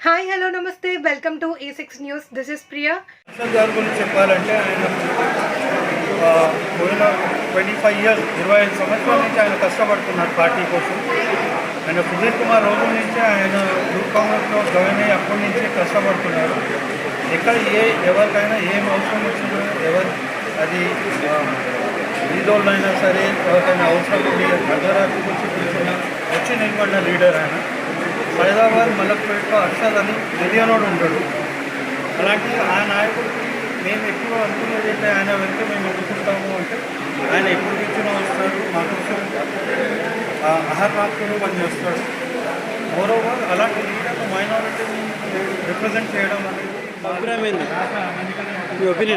Hi hello namaste. Welcome to A six news. This is Priya. గారి గురించి చెప్పాలంటే ఆయన పోయిన ట్వంటీ ఫైవ్ ఇయర్స్ ఇరవై ఐదు సంవత్సరాల నుంచి ఆయన కష్టపడుతున్నారు పార్టీ కోసం. ఆయన సుధీర్ కుమార్ రోజు నుంచి ఆయన యూత్ కాంగ్రెస్లో జాయిన్ అయ్యి అప్పటి నుంచి కష్టపడుతున్నారు. ఎక్కడ ఏ ఎవరికైనా ఏం అవసరం వచ్చిందో ఎవరు అది ఈదోళ్ళైనా సరే ఎవరికైనా అవసరం లేదు అర్ధరాత్రికి వచ్చి కూర్చున్నా వచ్చి నిలబడిన లీడర్ ఆయన. హైదరాబాద్ మలక్పేటలో అర్షద్ అని మిలియనోడు ఉంటాడు. అలాంటి ఆ నాయకుడికి మేము ఎప్పుడు అనుకునేది అంటే ఆయన వెళ్తే మేము ఎదుర్కొంటాము అంటే ఆయన ఎప్పుడు ఇచ్చినా వస్తాడు మా కోసం ఆ అహర్నాథ్కుడు పనిచేస్తాడు మోరోవర్ అలాంటి లీడర్ను మైనారిటీని రిప్రజెంట్ చేయడం అనేది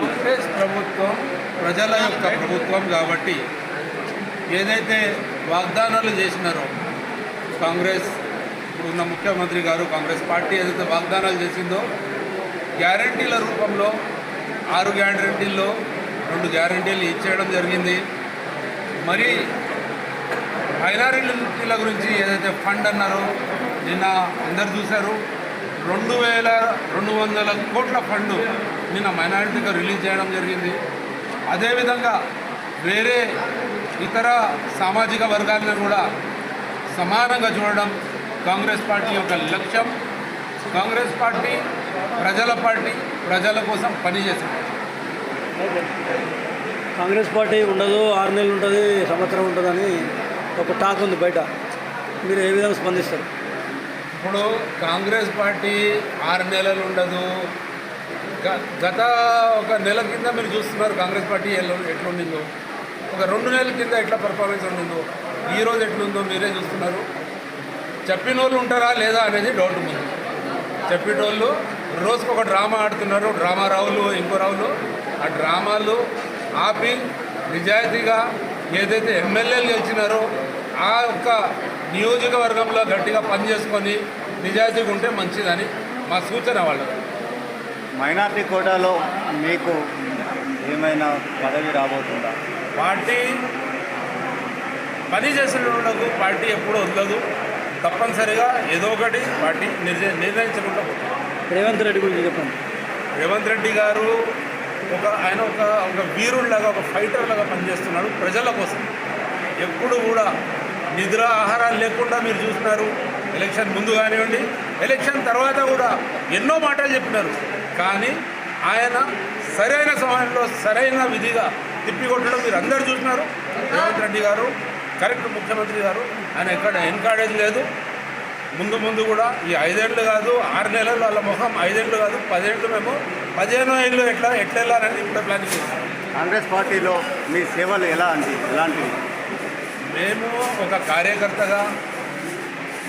కాంగ్రెస్ ప్రభుత్వం ప్రజల యొక్క ప్రభుత్వం కాబట్టి ఏదైతే వాగ్దానాలు చేసినారో కాంగ్రెస్ ఇప్పుడున్న ముఖ్యమంత్రి గారు కాంగ్రెస్ పార్టీ ఏదైతే వాగ్దానాలు చేసిందో గ్యారంటీల రూపంలో ఆరు గ్యారంటీల్లో రెండు గ్యారంటీలు ఇచ్చేయడం జరిగింది. మరి మైనారిటీల గురించి ఏదైతే ఫండ్ అన్నారో నిన్న అందరు చూశారు. రెండు వేల రెండు వందల కోట్ల ఫండ్ నిన్న మైనారిటీగా రిలీజ్ చేయడం జరిగింది. అదేవిధంగా వేరే ఇతర సామాజిక వర్గాలను కూడా సమానంగా చూడడం కాంగ్రెస్ పార్టీ యొక్క లక్ష్యం కాంగ్రెస్ పార్టీ ప్రజల పార్టీ ప్రజల కోసం పనిచేసింది కాంగ్రెస్ పార్టీ ఉండదు ఆరు నెలలు ఉంటుంది సంవత్సరం ఉంటుందని ఒక టాక్ ఉంది బయట. మీరు ఏ విధంగా స్పందిస్తారు? ఇప్పుడు కాంగ్రెస్ పార్టీ ఆరు నెలలు ఉండదు. గ- గత ఒక నెల కింద మీరు చూస్తున్నారు కాంగ్రెస్ పార్టీ ఎట్లా ఎట్లుండిందో. ఒక రెండు నెలల కింద ఎట్లా పర్ఫార్మెన్స్ ఉండిందో. ఈ రోజు ఎట్లుందో మీరే చూస్తున్నారు. చెప్పిన వాళ్ళు ఉంటారా లేదా అనేది డౌట్ ఉంది చెప్పేటోళ్ళు రోజుకు ఒక డ్రామా ఆడుతున్నారు. డ్రామా రావులు ఇంకో రావులు ఆ డ్రామాలు ఆపి నిజాయితీగా ఏదైతే ఎమ్మెల్యేలు గెలిచినారో ఆ యొక్క నియోజకవర్గంలో గట్టిగా పనిచేసుకొని నిజాయితీగా ఉంటే మంచిదని మా సూచన వాళ్ళకి మైనార్టీ కోటాలో మీకు ఏమైనా పదవి రాబోతుందా? పార్టీ పని చేసినకు పార్టీ ఎప్పుడూ వదలదు. తప్పనిసరిగా ఏదో ఒకటి పార్టీ నిర్ణయ నిర్ణయించకుండా పోతుంది రేవంత్ రెడ్డి గురించి చెప్పండి. రేవంత్ రెడ్డి గారు ఒక ఆయన ఒక ఒక వీరుడిలాగా ఒక ఫైటర్ లాగా పనిచేస్తున్నాడు ప్రజల కోసం. ఎప్పుడు కూడా నిద్ర ఆహారాలు లేకుండా మీరు చూస్తున్నారు. ఎలక్షన్ ముందు కానివ్వండి ఎలక్షన్ తర్వాత కూడా ఎన్నో మాటలు చెప్పినారు. కానీ ఆయన సరైన సమయంలో సరైన విధిగా తిప్పికొట్టడం మీరు అందరు చూసినారు రేవంత్ రెడ్డి గారు కరెక్ట్ ముఖ్యమంత్రి గారు ఆయన ఎక్కడ ఎన్కాడేజ్ లేదు. ముందు ముందు కూడా ఈ ఐదేళ్ళు కాదు ఆరు నెలలు వాళ్ళ ముఖం ఐదేళ్ళు కాదు పదేళ్ళు మేము పదిహేను ఏళ్ళు ఎట్లా ఎట్లా వెళ్ళాలని ఇప్పుడు ప్లానింగ్ చేస్తాం కాంగ్రెస్ పార్టీలో మీ సేవలు ఎలా అండి? ఎలాంటివి? మేము ఒక కార్యకర్తగా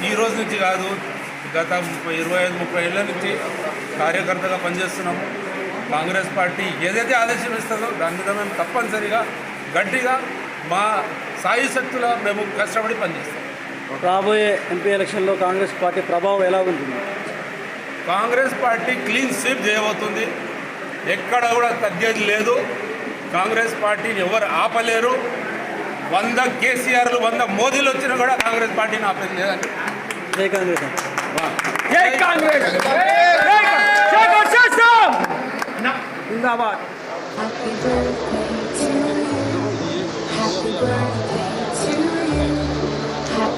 ఈ రోజు నుంచి కాదు గత ముప్పై ఇరవై ఐదు ముప్పై ఏళ్ళ నుంచి కార్యకర్తగా పనిచేస్తున్నాము కాంగ్రెస్ పార్టీ ఏదైతే ఆదేశం ఇస్తుందో దాని మీద మేము తప్పనిసరిగా గట్టిగా మా సాయి శక్తుల మేము కష్టపడి పనిచేస్తాం. రాబోయే ఎంపీ ఎలక్షన్లో కాంగ్రెస్ పార్టీ ప్రభావం ఎలా ఉంటుంది? కాంగ్రెస్ పార్టీ క్లీన్ స్వీప్ చేయబోతుంది. ఎక్కడ కూడా తగ్గేది లేదు. కాంగ్రెస్ పార్టీని ఎవరు ఆపలేరు. వంద కేసీఆర్లు వంద మోదీలు వచ్చినా కూడా కాంగ్రెస్ పార్టీని ఆపేది లేదని జై కాంగ్రెస్. Happy birthday